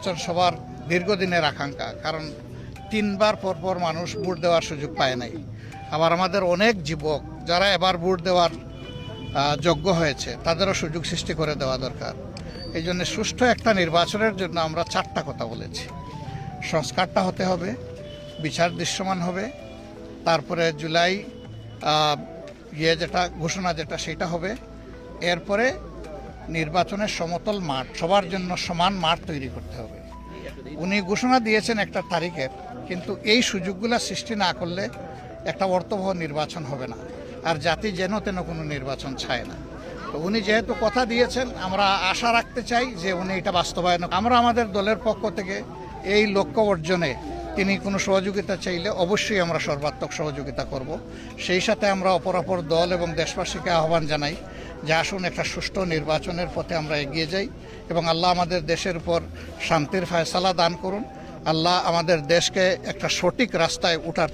নির্বাচন সবার দীর্ঘদিনের আকাঙ্ক্ষা, কারণ তিনবার পরপর মানুষ ভোট দেওয়ার সুযোগ পায় নাই। আবার আমাদের অনেক যুবক যারা এবার ভোট দেওয়ার যোগ্য হয়েছে, তাদেরও সুযোগ সৃষ্টি করে দেওয়া দরকার। এই জন্য সুষ্ঠু একটা নির্বাচনের জন্য আমরা চারটা কথা বলেছি। সংস্কারটা হতে হবে, বিচার দৃশ্যমান হবে, তারপরে জুলাই ইয়ে যেটা, ঘোষণা যেটা, সেটা হবে। এরপরে নির্বাচনের সমতল মাঠ, সবার জন্য সমান মাঠ তৈরি করতে হবে। উনি ঘোষণা দিয়েছেন একটা তারিখের কিন্তু এই সুযোগগুলো সৃষ্টি না করলে একটা অর্থবহ নির্বাচন হবে না, আর জাতি যেন তেন কোনো নির্বাচন চায় না। তো উনি যেহেতু কথা দিয়েছেন, আমরা আশা রাখতে চাই যে উনি এটা বাস্তবায়ন আমরা আমাদের দলের পক্ষ থেকে এই লক্ষ্য অর্জনে তিনি কোনো সহযোগিতা চাইলে অবশ্যই আমরা সর্বাত্মক সহযোগিতা করব। সেই সাথে আমরা অপরাপর দল এবং দেশবাসীকে আহ্বান জানাই যে আসুন একটা সুষ্ঠু নির্বাচনের পথে আমরা এগিয়ে যাই এবং আল্লাহ আমাদের দেশের উপর শান্তির ফয়সালা দান করুন। আল্লাহ আমাদের দেশকে একটা সঠিক রাস্তায় উঠার